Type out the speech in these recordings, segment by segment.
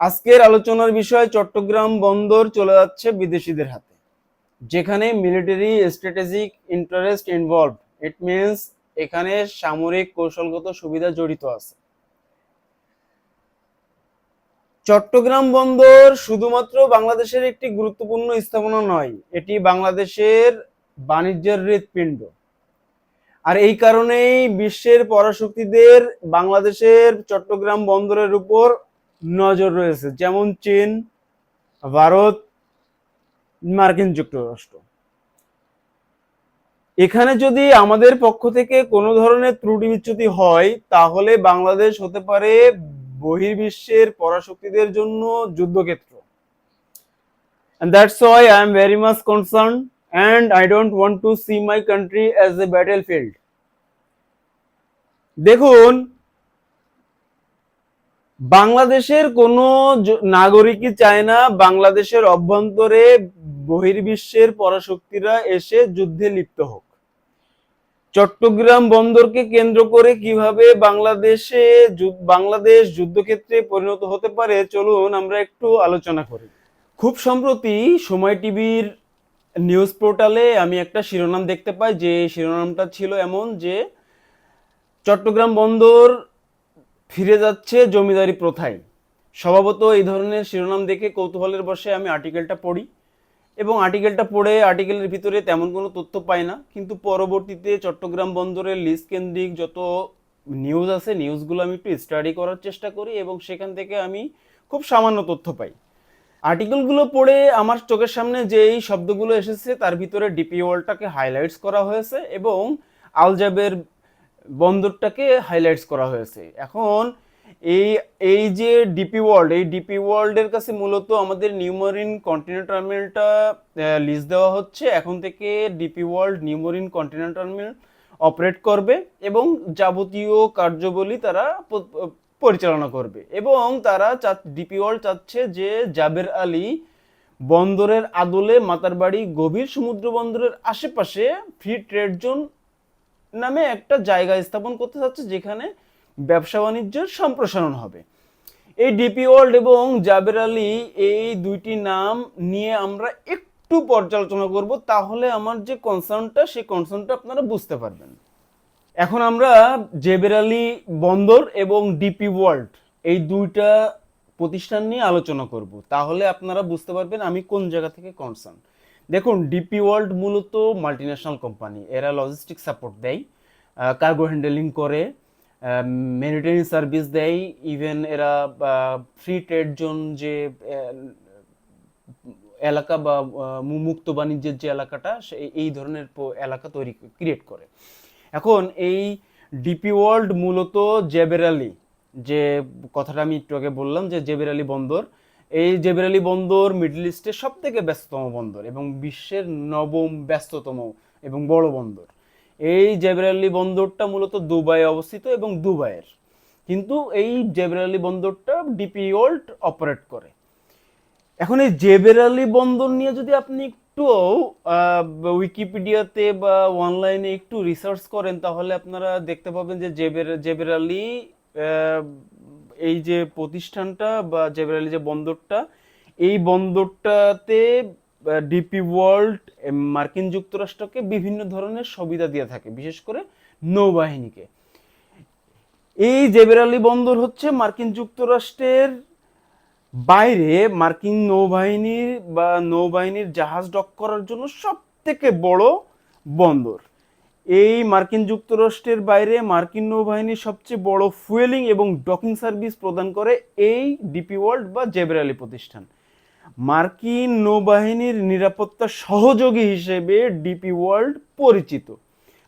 আজকের আলোচনার বিষয় চট্টগ্রাম বন্দর চলে যাচ্ছে বিদেশিদের হাতে, যেখানে military strategic interest involve it means এখানে সামরিক কৌশলগত সুবিধা জড়িত আছে। চট্টগ্রাম বন্দর শুধুমাত্র বাংলাদেশের একটি গুরুত্বপূর্ণ স্থাপনা নয়, এটি বাংলাদেশের বাণিজ্যের হৃৎপিণ্ড। আর এই কারণেই বিশ্বের পরাশক্তিদের বাংলাদেশের চট্টগ্রাম বন্দরের উপর নজর রয়েছে। যেমন চীন, ভারত, মার্কিন যুক্তরাষ্ট্র। এখানে যদি আমাদের পক্ষ থেকে কোনো ধরনের ত্রুটি বিচ্যুতি হয়, তাহলে বাংলাদেশ হতে পারে বহির্বিশ্বের পরাশক্তিদের জন্য যুদ্ধক্ষেত্র। And that's why i am very much concerned and i don't want to see my country as a battlefield দেখুন বাংলাদেশের কোনো নাগরিকই চায় না বাংলাদেশের অভ্যন্তরে বহির্বিশ্বের পরাশক্তিরা এসে যুদ্ধে লিপ্ত হোক। চট্টগ্রাম বন্দরকে কেন্দ্র করে কীভাবে বাংলাদেশে বাংলাদেশ যুদ্ধক্ষেত্রে পরিণত হতে পারে, চলুন আমরা একটু আলোচনা করি। খুব সম্প্রতি সময় টিভির নিউজ পোর্টালে আমি একটা শিরোনাম দেখতে পাই, যে শিরোনামটা ছিল এমন যে চট্টগ্রাম বন্দর ফিরে যাচ্ছে জমিদারি প্রথায়। স্বভাবত এই ধরনের শিরোনাম দেখে কৌতূহলের বসে আমি আর্টিকেলটা পড়ি এবং আর্টিকেলটা পড়ে আর্টিকেলের ভিতরে তেমন কোনো তথ্য পাই না। কিন্তু পরবর্তীতে চট্টগ্রাম বন্দরের লিজ কেন্দ্রিক যত নিউজ আছে নিউজগুলো আমি একটু স্টাডি করার চেষ্টা করি এবং সেখান থেকে আমি খুব সামান্য তথ্য পাই। আর্টিকেলগুলো পড়ে আমার চোখের সামনে যেই শব্দগুলো এসেছে, তার ভিতরে ডিপি ওয়ার্ল্ডটাকে হাইলাইটস করা হয়েছে এবং আলজাবের বন্দরটাকে হাইলাইটস করা হয়েছে। এখন এই এই যে ডিপি ওয়ার্ল্ড এই ডিপি ওয়ার্ল্ডের কাছে মূলত আমাদের নিউমারিন কন্টেনার টার্মিনালটা লিজ দেওয়া হচ্ছে। এখন থেকে DP World New Mooring container terminal operate করবে এবং যাবতীয় কার্যবলী তারা পরিচালনা করবে। এবং তারা চা ডিপি ওয়ার্ল্ড চাচ্ছে যে জাবের আলী বন্দরের আদলে মাতারবাড়ি গভীর সমুদ্র বন্দরের আশেপাশে ফ্রি ট্রেড জোন নামে একটা জায়গা স্থাপন করতে চাচ্ছে যেখানে ব্যবসা বাণিজ্যের সম্প্রসারণ হবে। এই ডিপি ওয়ার্ল্ড এবং জাবের আলী এই দুইটি নাম নিয়ে আমরা একটু পর্যালোচনা করব, তাহলে আমার যে কনসার্নটা সেই কনসার্নটা আপনারা বুঝতে পারবেন। এখন আমরা জেবের আলী বন্দর এবং ডিপি ওয়ার্ল্ড এই দুইটা প্রতিষ্ঠান নিয়ে আলোচনা করব। তাহলে আপনারা বুঝতে পারবেন আমি কোন জায়গা থেকে কনসার্ন দেখুন ডিপি ওয়ার্ল্ড মূলত মাল্টিন্যাশনাল কোম্পানি এরা লজিস্টিক সাপোর্ট দেয় কার্গো হ্যান্ডেলিং করে মেরিটাইন সার্ভিস দেয় ইভেন এরা ফ্রি ট্রেড জোন যে এলাকা বা মুক্ত বাণিজ্যের যে এলাকাটা এই ধরনের এলাকা তৈরি ক্রিয়েট করে। এখন এই ডিপি ওয়ার্ল্ড মূলত জেবেরালি যে কথাটা আমি একটু আগে বললাম যে জেবেরালি বন্দর এই জেবেরালি বন্দর মিডল ইস্টের সব থেকে ব্যস্ততম বন্দর এবং বিশ্বের নবম ব্যস্ততম এবং বড় বন্দর। এই জেবেরালি বন্দরটা মূলত দুবাই অবস্থিত এবং দুবাইয়ের। কিন্তু এই জেবেরালি বন্দরটা ডিপি ওয়ার্ল্ড অপারেট করে। এখন এই জেবেরালি বন্দর নিয়ে যদি আপনি একটু আহ, উইকিপিডিয়াতে বা অনলাইনে একটু রিসার্চ করেন তাহলে আপনারা দেখতে পাবেন যে জেবের জেবেরালি এই যে প্রতিষ্ঠানটা বা জেবেরালি যে বন্দরটা, এই বন্দরটাতে ডিপি ওয়ার্ল্ড মার্কিন যুক্তরাষ্ট্রকে বিভিন্ন ধরনের সুবিধা দিয়ে থাকে, বিশেষ করে নৌবাহিনীকে। এই জেবেরালি বন্দর হচ্ছে মার্কিন যুক্তরাষ্ট্রের বাইরে মার্কিন নৌবাহিনীর বা নৌবাহিনীর জাহাজ ডক করার জন্য সব থেকে বড় বন্দর। এই মার্কিন যুক্তরাষ্ট্রের বাইরে মার্কিন নৌবাহিনীর সবচেয়ে বড় ফুয়েলিং এবং ডকিং সার্ভিস প্রদান করে এই ডিপি ওয়ার্ল্ড বা জেবরালি প্রতিষ্ঠান। মার্কিন নৌবাহিনীর নিরাপত্তা সহযোগী হিসেবে ডিপি ওয়ার্ল্ড পরিচিত।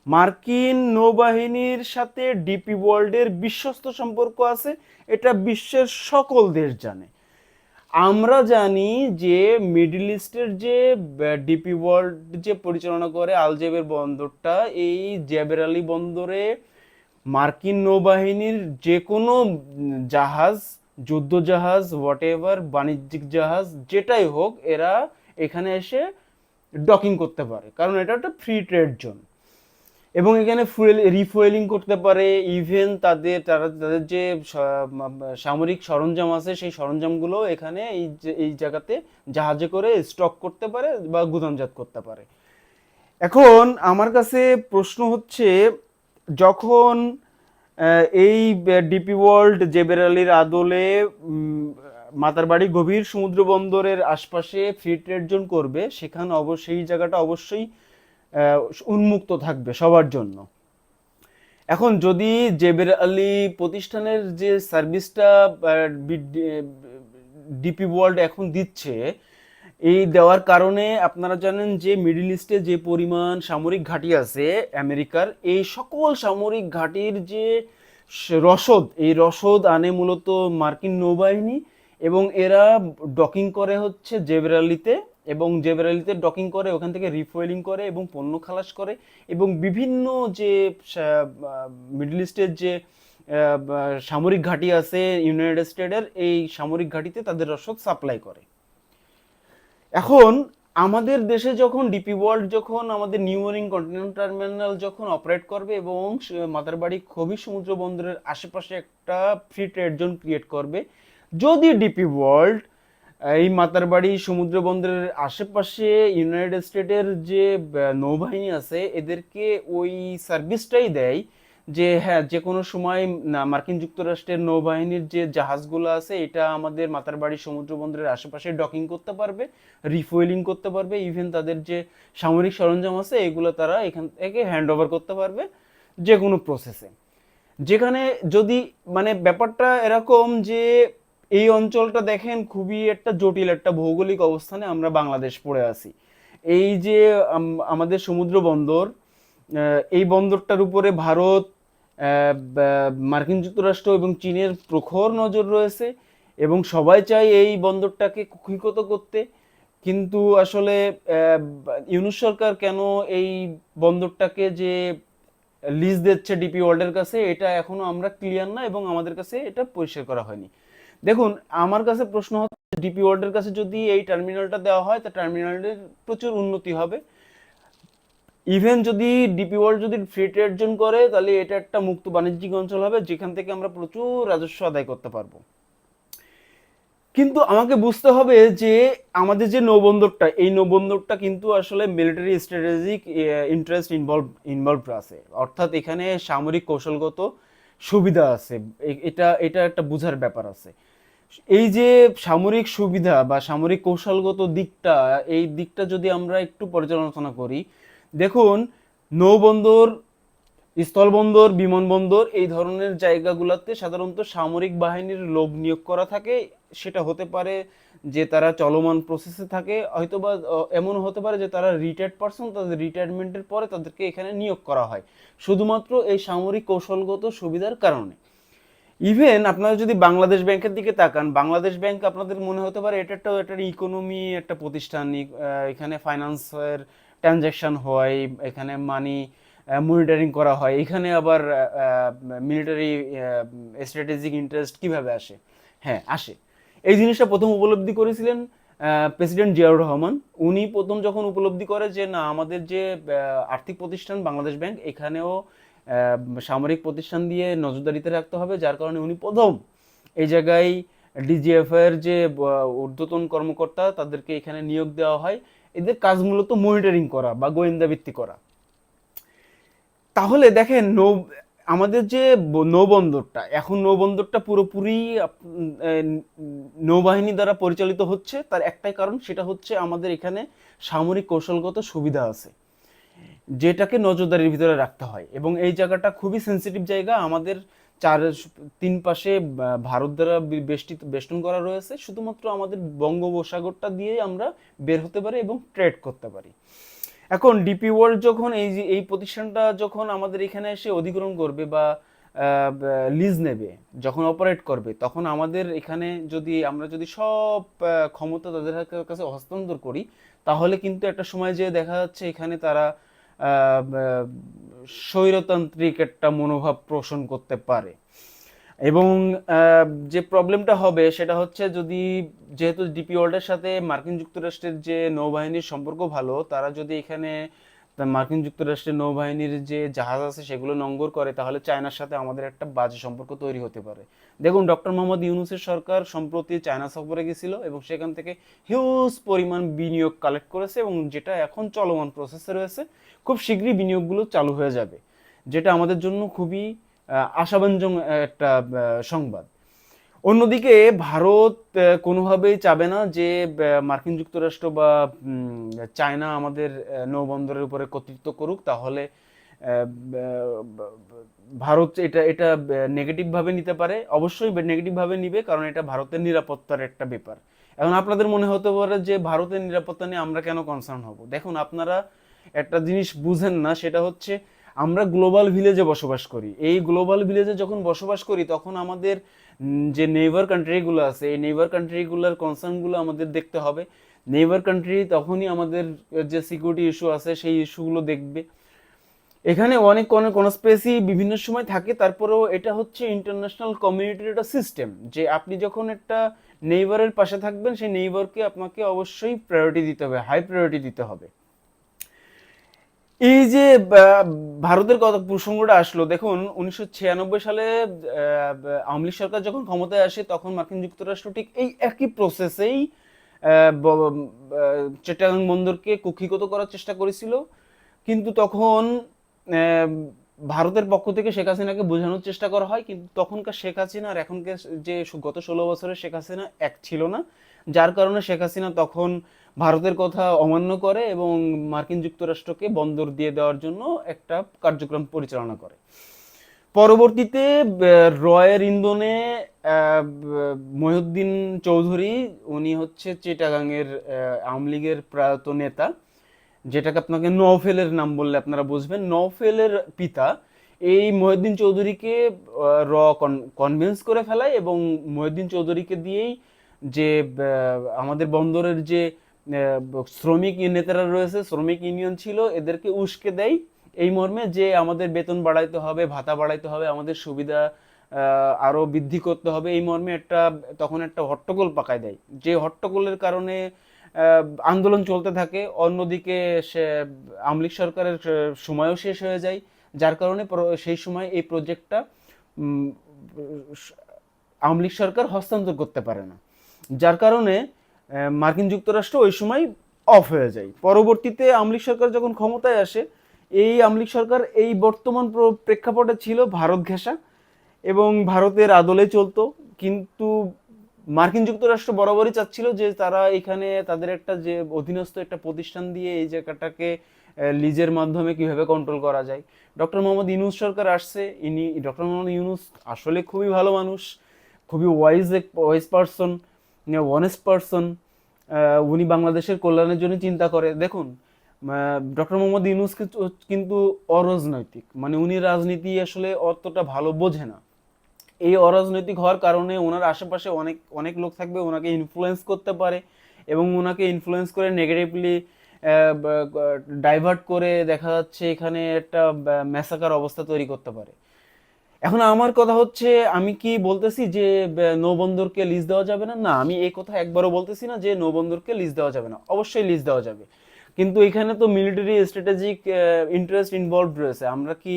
মার্কিন নৌবাহিনীর সাথে ডিপি ওয়ার্ল্ডের বিশ্বস্ত সম্পর্ক আছে, এটা বিশ্বের সকল দেশ জানে। আমরা জানি যে মিডল ইস্টের যে ডিপি ওয়ার্ল্ড যে পরিচালনা করে আলজেবের বন্দরটা, এই জেবের আলী বন্দরে মার্কিন নৌবাহিনীর যে কোনো জাহাজ যুদ্ধ জাহাজ হোয়াট এভার বাণিজ্যিক জাহাজ, যেটাই হোক, এরা এখানে এসে ডকিং করতে পারে। কারণ এটা একটা ফ্রি ট্রেড জোন এবং এখানে ফুয়েল রিফুয়েলিং করতে পারে ইভেন তাদের, তারা, তাদের যে সামরিক সরঞ্জাম আছে, সেই সরঞ্জামগুলো এখানে এই এই জায়গাতে জাহাজে করে স্টক করতে পারে বা গুদামজাত করতে পারে। এখন আমার কাছে প্রশ্ন হচ্ছে, যখন এই ডিপি ওয়ার্ল্ড জেবেরালির আদলে মাতারবাড়ি গভীর সমুদ্র বন্দরের আশপাশে ফ্রি ট্রেড জোন করবে, সেখানে অবশ্যই জায়গাটা অবশ্যই উন্মুক্ত থাকবে সবার জন্য। এখন যদি জেবের আলী প্রতিষ্ঠানের যে সার্ভিসটা ডিপি ওয়ার্ল্ড এখন দিচ্ছে, এই দেওয়ার কারণে আপনারা জানেন যে মিডল ইস্টে যে পরিমাণ সামরিক ঘাঁটি আছে আমেরিকার, এই সকল সামরিক ঘাঁটির যে রসদ, এই রসদ আনে মূলত মার্কিন নৌবাহিনী এবং এরা ডকিং করে হচ্ছে জেবেরালিতে এবং জেবেরালিতে ডকিং করে, ওখান থেকে রিফুয়েলিং করে এবং পণ্য খালাস করে এবং বিভিন্ন যে মিডল ইস্টের যে সামরিক ঘাঁটি আছে ইউনাইটেড স্টেটের এই সামরিক ঘাঁটিতে তাদের রসদ সাপ্লাই করে। এখন আমাদের দেশে যখন ডিপি ওয়ার্ল্ড যখন আমাদের নিউ মর্নিং কন্টেনার টার্মিনাল যখন অপারেট করবে এবং মাতারবাড়ি খবি সমুদ্র বন্দরের আশেপাশে একটা ফ্রি ট্রেড জোন ক্রিয়েট করবে, যদি ডিপি ওয়ার্ল্ড এই মাতারবাড়ি সমুদ্র বন্দরের আশেপাশে ইউনাইটেড স্টেটের যে নৌবাহিনী আছে, এদেরকে ওই সার্ভিসটাই দেয় যে হ্যাঁ যে কোনো সময় মার্কিন যুক্তরাষ্ট্রের নৌবাহিনীর যে জাহাজগুলো আছে, এটা আমাদের মাতারবাড়ি সমুদ্র বন্দরের আশেপাশে ডকিং করতে পারবে রিফুয়েলিং করতে পারবে ইভেন তাদের যে সামরিক সরঞ্জাম আছে, এগুলো তারা এখান থেকে হ্যান্ড ওভার করতে পারবে যে কোনো প্রসেসে যেখানে যদি মানে ব্যাপারটা এরকম যে এই অঞ্চলটা দেখেন খুবই একটা জটিল একটা ভৌগোলিক অবস্থানে আমরা বাংলাদেশ পড়ে আছি। এই যে আমাদের সমুদ্র বন্দর এই বন্দরটার উপরে ভারত মার্কিন যুক্তরাষ্ট্র এবং চীনের প্রখর নজর রয়েছে এবং সবাই চায় এই বন্দরটাকে কুক্ষিগত করতে। কিন্তু আসলে ইউনুস সরকার কেন এই বন্দরটাকে যে লিজ দিচ্ছে ডিপি ওয়ার্ল্ডের কাছে, এটা এখনও আমরা ক্লিয়ার না এবং আমাদের কাছে এটা পরিষ্কার করা হয়নি। দেখুন, আমার কাছে প্রশ্ন হচ্ছে ডিপি ওয়ার্ল্ডের কাছে যদি এই টার্মিনালটা দেওয়া হয়, তা টার্মিনালের প্রচুর উন্নতি হবে। ইভেন যদি ডিপি ওয়ার্ল্ড যদি ফ্রি ট্রেড জোন করে, তাহলে এটা একটা মুক্ত বাণিজ্যিক অঞ্চল হবে, যেখান থেকে আমরা প্রচুর রাজস্ব আদায় করতে পারব। কিন্তু আমাকে বুঝতে হবে যে আমাদের যে নৌবন্দরটা, এই নৌবন্দরটা কিন্তু আসলে military strategic interest involve involve আছে। অর্থাৎ এখানে সামরিক কৌশলগত সুবিধা আছে। এটা এটা একটা বুঝার ব্যাপার আছে। এই যে সামরিক সুবিধা বা সামরিক কৌশলগত দিকটা এই দিকটা যদি আমরা একটু পর্যালোচনা করি দেখুন নৌবন্দর স্থলবন্দর বিমানবন্দর এই ধরনের জায়গাগুলোতে সাধারণত সামরিক বাহিনীর লোক নিয়োগ করা থাকে। সেটা হতে পারে যে তারা চলমান প্রসেসে থাকে হয়তোবা আহ, এমন হতে পারে যে তারা রিটায়ার্ড পারসন তাদের রিটায়ারমেন্টের পরে তাদেরকে এখানে নিয়োগ করা হয়। শুধুমাত্র এই সামরিক কৌশলগত সুবিধার কারণে। ইভেন আপনারা যদি বাংলাদেশ ব্যাংকের দিকে তাকান, বাংলাদেশ ব্যাংক আপনাদের মনে হতে পারে এটা একটা একটা ইকোনমি একটা প্রতিষ্ঠান এখানে ফাইন্যান্সের ট্রানজ্যাকশন হয়, এখানে মানি মনিটরিং করা হয়, এখানে আবার মিলিটারি স্ট্র্যাটেজিক ইন্টারেস্ট কীভাবে আসে? হ্যাঁ আসে। এই জিনিসটা প্রথম উপলব্ধি করেছিলেন প্রেসিডেন্ট জিয়াউর রহমান। উনি প্রথম যখন উপলব্ধি করে যে, না, আমাদের যে আর্থিক প্রতিষ্ঠান বাংলাদেশ ব্যাংক, এখানেও সামরিক প্রতিষ্ঠান দিয়ে নজরদারিতে রাখতে হবে, যার কারণে উনি প্রথম এই জায়গায় ডিজিএফ এর যে ঊর্ধ্বতন কর্মকর্তা তাদেরকে এখানে নিয়োগ দেওয়া হয়। এদের কাজ মূলত মনিটরিং করা বা গোয়েন্দা ভিত্তি করা। তাহলে দেখেন, নৌ আমাদের যে নৌবন্দরটা, এখন নৌবন্দরটা পুরোপুরি নৌবাহিনী দ্বারা পরিচালিত হচ্ছে। তার একটাই কারণ, সেটা হচ্ছে আমাদের এখানে সামরিক কৌশলগত সুবিধা আছে। যেটাকে নজরদারির ভিতরে রাখতে হয়। এবং এই জায়গাটা খুবই সেন্সিটিভ জায়গা। আমাদের চার, তিন পাশে ভারত দ্বারা বেষ্টিত, বেষ্টন করা রয়েছে। শুধুমাত্র আমাদের বঙ্গোপসাগরটা দিয়ে আমরা বের হতে পারি এবং ট্রেড করতে পারি। এখন ডিপি ওয়ার্ল্ড যখন এই যে, এই প্রতিষ্ঠানটা যখন আমাদের এখানে এসে অধিগ্রহণ করবে বা লিজ নেবে, যখন অপারেট করবে, তখন আমাদের এখানে যদি, আমরা যদি সব ক্ষমতা তাদের কাছে হস্তান্তর করি, তাহলে কিন্তু একটা সময় যে দেখা যাচ্ছে এখানে তারা স্বৈরতান্ত্রিক একটা মনোভাব পোষণ করতে পারে। এবং যে প্রবলেমটা হবে সেটা হচ্ছে যদি যেহেতু ডিপি ওয়ার্ল্ডের সাথে মার্কিন যুক্তরাষ্ট্রের যে নৌবাহিনীর সম্পর্ক ভালো, তারা যদি এখানে তা মার্কিন যুক্তরাষ্ট্রের নৌবাহিনীর যে জাহাজ আছে সেগুলো নঙ্গর করে তাহলে চায়নার সাথে আমাদের একটা বাজে সম্পর্ক তৈরি হতে পারে। দেখুন ডক্টর মোহাম্মদ ইউনুসের সরকার সম্প্রতি চায়না সফরে গেছিল এবং সেখান থেকে হিউজ পরিমাণ বিনিয়োগ কালেক্ট করেছে এবং যেটা এখন চলমান প্রসেসে রয়েছে খুব শীঘ্রই বিনিয়োগগুলো চালু হয়ে যাবে যেটা আমাদের জন্য খুবই আহ, আশাব্যঞ্জক একটা সংবাদ। অন্যদিকে ভারত কোনোভাবেই চাবে না যে মার্কিন যুক্তরাষ্ট্র বা চায়না আমাদের নৌবন্দরের উপরে কর্তৃত্ব করুক, তাহলে ভারত এটা এটা নেগেটিভভাবে নিতে পারে। অবশ্যই নেগেটিভভাবে নিবে, কারণ এটা ভারতের নিরাপত্তার একটা ব্যাপার। এখন আপনাদের মনে হতে পারে যে, ভারতের নিরাপত্তা নিয়ে আমরা কেন কনসার্ন হব? দেখুন, আপনারা একটা জিনিস বুঝেন না, সেটা হচ্ছে, আমরা গ্লোবাল ভিলেজে বসবাস করি। এই গ্লোবাল ভিলেজে যখন বসবাস করি, তখন আমাদের যে নেইবার কান্ট্রিগুলো আছে, এই নেইবার কান্ট্রিগুলোর কনসার্নগুলো আমাদের দেখতে হবে। নেইবার কান্ট্রি তখনই আমাদের যে সিকিউরিটি ইস্যু আছে, সেই ইস্যুগুলো দেখবে। এখানে অনেক কনস্পেসি বিভিন্ন সময় থাকে, তারপরেও এটা হচ্ছে ইন্টারন্যাশনাল কমিউনিটির একটা সিস্টেম যে আপনি যখন একটা নেইবারের পাশে থাকবেন, সেই নেইবারকে আপনাকে অবশ্যই প্রায়োরিটি দিতে হবে হাই প্রায়োরিটি দিতে হবে। এই যে ভারতের কথা প্রসঙ্গটা আসলো, দেখুন, উনিশশো ছিয়ানব্বই সালে আওয়ামী লীগ সরকার যখন ক্ষমতায় আসে, তখন মার্কিন যুক্তরাষ্ট্র ঠিক এই একই প্রসেসেই চিটাগাং বন্দরকে কুক্ষিগত করার চেষ্টা করেছিল। কিন্তু তখন ভারতের পক্ষ থেকে শেখ হাসিনাকে বোঝানোর চেষ্টা করা হয়। কিন্তু তখনকার শেখ হাসিনা আর এখনকার যে গত ষোলো বছরের শেখ হাসিনা এক ছিল না। যার কারণে শেখ হাসিনা তখন ভারতের কথা অমান্য করে এবং মার্কিন যুক্তরাষ্ট্রকে বন্দর দিয়ে দেওয়ার জন্য একটা কার্যক্রম পরিচালনা করে। পরবর্তীতে রয়ের ইন্ধনে মহিউদ্দিন চৌধুরী, উনি হচ্ছে চিটাগাংয়ের আওয়ামী লীগের প্রয়াত নেতা, যেটাকে আপনাকে নওফেলের নাম বললে আপনারা বুঝবেন। নওফেলের পিতা এই মহিউদ্দিন চৌধুরীকে র কনভিন্স করে ফেলায় এবং মহিউদ্দিন চৌধুরীকে দিয়েই যে আমাদের বন্দরের যে শ্রমিক নেতারা রয়েছে, শ্রমিক ইউনিয়ন ছিল, এদেরকে উস্কে দেয় এই মর্মে যে আমাদের বেতন বাড়াইতে হবে, ভাতা বাড়াইতে হবে, আমাদের সুবিধা আরও বৃদ্ধি করতে হবে এই মর্মে একটা, তখন একটা হট্টগোল পাকায় দেয়। যে হট্টগোলের কারণে আন্দোলন চলতে থাকে, অন্যদিকে সে, আওয়ামী লীগ সরকারের সময়ও শেষ হয়ে যায়। যার কারণে সেই সময় এই প্রজেক্টটা লীগ সরকার হস্তান্তর করতে পারে না। যার কারণে মার্কিন যুক্তরাষ্ট্র ওই সময় অফ হয়ে যায়। পরবর্তীতে আমলিক সরকার যখন ক্ষমতায় আসে, এই আমলিক সরকার এই বর্তমান প্রেক্ষাপটে ছিল ভারত ঘেঁষা এবং ভারতের আদলে চলতো। কিন্তু মার্কিন যুক্তরাষ্ট্র বরাবরই চাচ্ছিল যে তারা এখানে তাদের একটা যে অধীনস্থ একটা প্রতিষ্ঠান দিয়ে এই জায়গাটাকে লিজের মাধ্যমে কীভাবে কন্ট্রোল করা যায়। ডক্টর মোহাম্মদ ইউনুস সরকার আসছে, ইনি, ডক্টর মোহাম্মদ ইউনুস আসলে খুবই ভালো মানুষ, খুবই wise wise person honest person উনি বাংলাদেশের কল্যাণের জন্য চিন্তা করে। দেখুন ডক্টর মোহাম্মদ ইউনুস কিন্তু- অরাজনৈতিক। মানে উনি রাজনীতি আসলে অতটা ভালো বোঝে না। এই অরাজনৈতিক হওয়ার কারণে ওনার আশেপাশে অনেক অনেক লোক থাকবে, ওনাকে ইনফ্লুয়েন্স করতে পারে এবং ওনাকে ইনফ্লুয়েন্স করে নেগেটিভলি ডাইভার্ট করে দেখা যাচ্ছে এখানে একটা ম্যাসাকার অবস্থা তৈরি করতে পারে। এখন আমার কথা হচ্ছে, আমি কি বলতেছি যে নৌবন্দরকে লিজ দেওয়া যাবে না? না, আমি এই কথা একবারও বলতেছি না যে, নৌবন্দরকে লিজ দেওয়া যাবে না। অবশ্যই লিজ দেওয়া যাবে। কিন্তু এখানে তো মিলিটারি স্ট্র্যাটেজিক ইন্টারেস্ট ইনভলভ রয়েছে। আমরা কি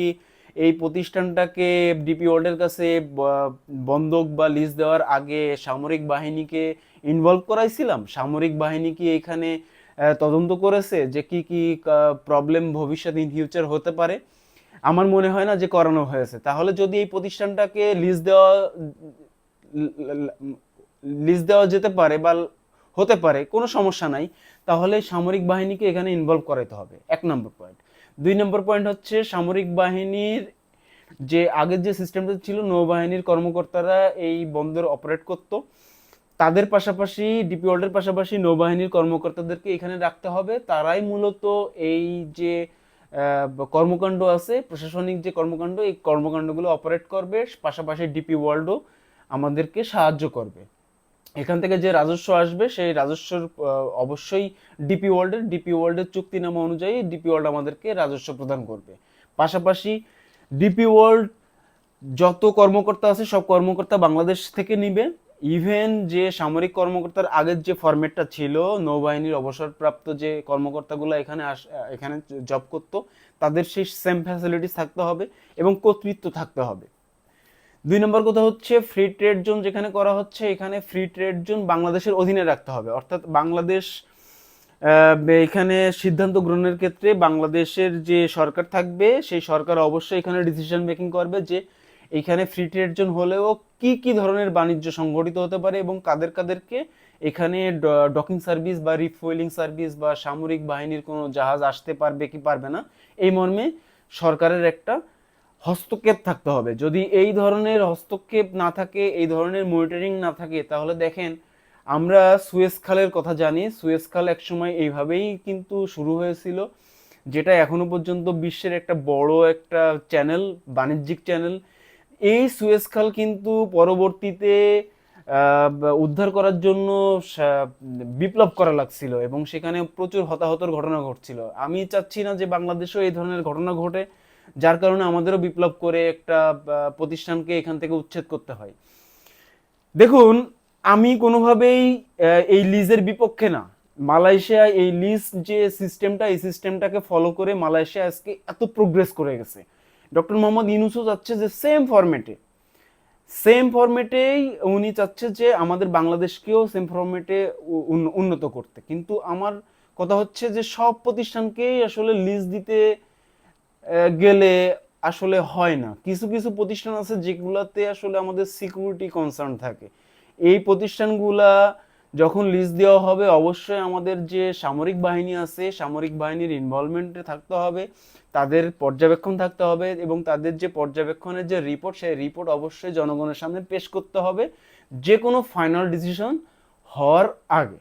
এই প্রতিষ্ঠানটাকে ডিপি ওয়ার্ল্ডের কাছে বন্ধক বা লিজ দেওয়ার আগে সামরিক বাহিনীকে ইনভলভ করাইছিলাম? সামরিক বাহিনী কি এখানে তদন্ত করেছে যে কি কি প্রবলেম ভবিষ্যৎ ইন ফিউচার হতে পারে? আমার মনে হয় না যে করানো হয়েছে। তাহলে যদি এই প্রতিষ্ঠানটাকে লিজ দেওয়া লিজ দেওয়া যেতে পারে বা হতে পারে, কোনো সমস্যা নাই, তাহলে সামরিক বাহিনীকে এখানে ইনভলভ করাইতে হবে। এক নম্বর পয়েন্ট দুই নম্বর পয়েন্ট হচ্ছে সামরিক বাহিনীর যে আগের যে সিস্টেমটা ছিল, নৌবাহিনীর কর্মকর্তারা এই বন্দর অপারেট করত। তাদের পাশাপাশি ডিপি ওয়ার্ল্ডের পাশাপাশি নৌবাহিনীর কর্মকর্তাদেরকে এখানে রাখতে হবে। তারাই মূলত এই যে কর্মকাণ্ড আছে, প্রশাসনিক যে কর্মকাণ্ড, এই কর্মকাণ্ডগুলো অপারেট করবে, পাশাপাশি ডিপি ওয়ার্ল্ডও আমাদেরকে সাহায্য করবে। এখান থেকে যে রাজস্ব আসবে, সেই রাজস্বর অবশ্যই ডিপি ওয়ার্ল্ডের ডিপি ওয়ার্ল্ডের চুক্তিনামা অনুযায়ী ডিপি ওয়ার্ল্ড আমাদেরকে রাজস্ব প্রদান করবে। পাশাপাশি ডিপি ওয়ার্ল্ড যত কর্মকর্তা আছে, সব কর্মকর্তা বাংলাদেশ থেকে নিবে। ইভেন যে সামরিক কর্মকর্তার আগের যে ফরম্যাটটা ছিল, নৌবাহিনীর অবসরপ্রাপ্ত যে কর্মকর্তাগুলো এখানে আস, এখানে জব করতো, তাদের সেই সেম ফ্যাসিলিটিস থাকতে হবে এবং কর্তৃত্ব থাকতে হবে। দুই নম্বর কথা হচ্ছে ফ্রি ট্রেড জোন যেখানে করা হচ্ছে, এখানে ফ্রি ট্রেড জোন বাংলাদেশের অধীনে রাখতে হবে। অর্থাৎ বাংলাদেশ এখানে সিদ্ধান্ত গ্রহণের ক্ষেত্রে বাংলাদেশের যে সরকার থাকবে, সেই সরকার অবশ্যই এখানে ডিসিশন মেকিং করবে যে এখানে ফ্রি ট্রেড জোন হলেও কি কি ধরনের বাণিজ্য সংগঠিত হতে পারে এবং কাদের কাদেরকে এখানে ডকিং সার্ভিস বা রিফুয়েলিং সার্ভিস বা সামরিক বাহিনীর কোনো জাহাজ আসতে পারবে কি পারবে না, এই মর্মে সরকারের একটা হস্তক্ষেপ থাকতে হবে। যদি এই ধরনের হস্তক্ষেপ না থাকে, এই ধরনের মনিটরিং না থাকে, তাহলে দেখেন আমরা সুয়েজ খালের কথা জানি। সুয়েজ খাল একসময় এইভাবেই কিন্তু শুরু হয়েছিল, যেটা এখনও পর্যন্ত বিশ্বের একটা বড় একটা চ্যানেল বাণিজ্যিক চ্যানেল এই সুয়েজ খাল কিন্তু পরবর্তীতে উদ্ধার করার জন্য বিপ্লব করা লাগছিল এবং সেখানে প্রচুর হতাহতর ঘটনা ঘটছিল। আমি চাচ্ছি না যে বাংলাদেশেও এই ধরনের ঘটনা ঘটে, যার কারণে আমাদেরও বিপ্লব করে একটা প্রতিষ্ঠানকে এখান থেকে উচ্ছেদ করতে হয়। দেখুন, আমি কোনোভাবেই এই লিজের বিপক্ষে না। মালয়েশিয়া এই লিজ যে সিস্টেমটা এই সিস্টেমটাকে ফলো করে মালয়েশিয়া আজকে এত প্রোগ্রেস করে গেছে। ডক্টর মোহাম্মদ ইউনুসও চাচ্ছে যে সেম ফরম্যাটে সেম ফরম্যাটেই উনি চাচ্ছে যে আমাদের বাংলাদেশকেও সেম ফরম্যাটে উন্নত করতে। কিন্তু আমার কথা হচ্ছে যে সব প্রতিষ্ঠানকেই আসলে লিজ দিতে গেলে আসলে হয় না। কিছু কিছু প্রতিষ্ঠান আছে যেগুলাতে আসলে আমাদের সিকিউরিটি কনসার্ন থাকে। এই প্রতিষ্ঠানগুলা যখন লিজ দেওয়া হবে, অবশ্যই আমাদের যে সামরিক বাহিনী আছে, সামরিক বাহিনীর ইনভলভমেন্টে থাকতে হবে, তাদের পর্যবেক্ষণ থাকতে হবে এবং তাদের যে পর্যবেক্ষণের যে রিপোর্ট সেই রিপোর্ট অবশ্যই জনগণের সামনে পেশ করতে হবে। যে কোনো ফাইনাল ডিসিশন হওয়ার আগে।